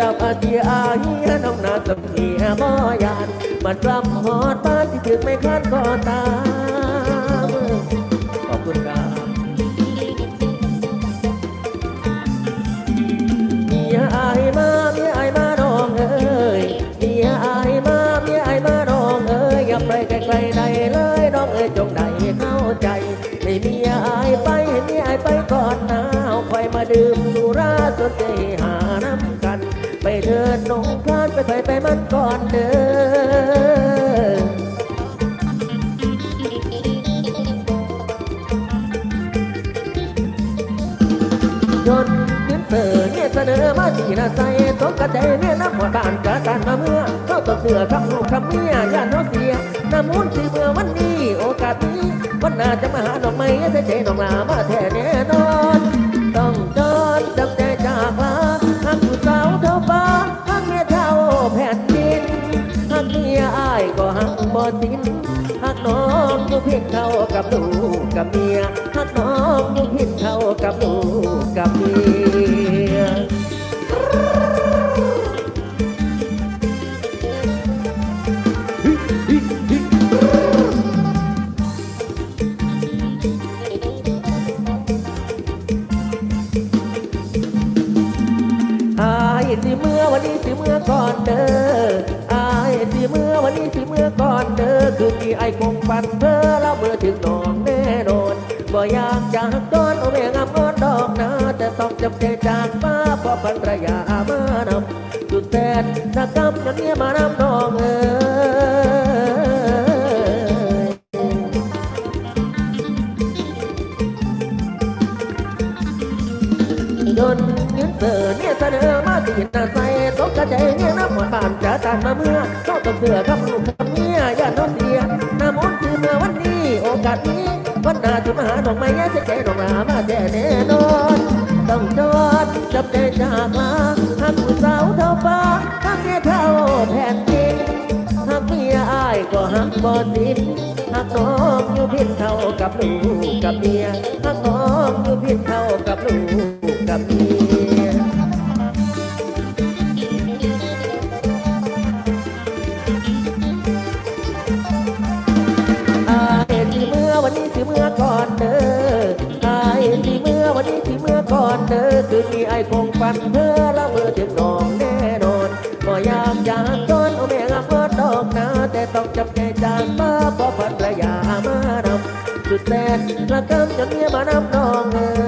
ดับอาเซีอาเฮน้องนาตมีเฮียบ่ยานมันกลับฮอดบ้านที่ถึงไม่คาดก็ตามขอบคุณครับไปไกลๆใดเลยดองเอ๋ยจงใดเข้าใจไม่มีอายไปเห็มีอายไปก่อนนะ เถิน้องพลานไปไปไปมันก่อนเด้อยนยืนเสือเนี่ยเสนอมาที่นาใส่ตกกระใจเนี่ยน้ำหัวบานกระตันมาเมื่อเข้าตัวเสือคำลูกคำเมียยานน้องเสียน้ำมูลที่เมื่อวันนี้โอกาสนี้วันหน้าจะมาหาดอกไม้เสียใจดอกลามาแท้แน่นอน สิ้นหักน้องอยู่เพียงเท่ากับลูกกับเมียหักน้องอยู่เพียงเท่ากับลูกกับเมียอายสิเมื่อวันนี้สิเมื่อก่อนเด้ออายสิเมื่อวันนี้สิ อก่อนเด้อคือที่ไอ้คงปันเพอแล้วเมื่อถึงนองแน่นอนบ่อยากจากต้นโอแม่งามอนดอกนะแต่ต้องจำใจจากมาเพราะภรรยามานำสุดแสนนักกำนันเนี่ยมานำน้องเออ ต์ยืนเสือเนี่ยเสนอมาตีนาใส่ตกกระใจเนี่ยน้ำหวานบานจะตานมาเมื่อเข้ากับเสือกับลูกกับเมียอย่าน้องเสียน้ำมนต์คือเมื่อวันนี้โอกาสนี้วันหน้าจะมาหาดอกไม้แย่ใจดอกลามาแท้แน่นอนต้องจอดจับใจจากลาหากผู้สาวเท่าฟ้าหากเมียเท่าแผ่นดินหากเมียอายก็หักบ่สิ้นหากน้องอยู่เพียงเท่ากับลูกกับเมีย เมื่อก่อนเด้ออายสิเมื่อวันนี้ที่เมื่อก่อนเด้อคืนนี้ไอ้คงฝันเพ้อแล้วเมื่อถึงน้องแน่นอนก็อยากยากจนโอแม่งามเมิดดอกนาแต่ต้องจำใจจากมาเพราะภรรยามานำสุดแสนละกำจนเมียมานำน้องเอ๋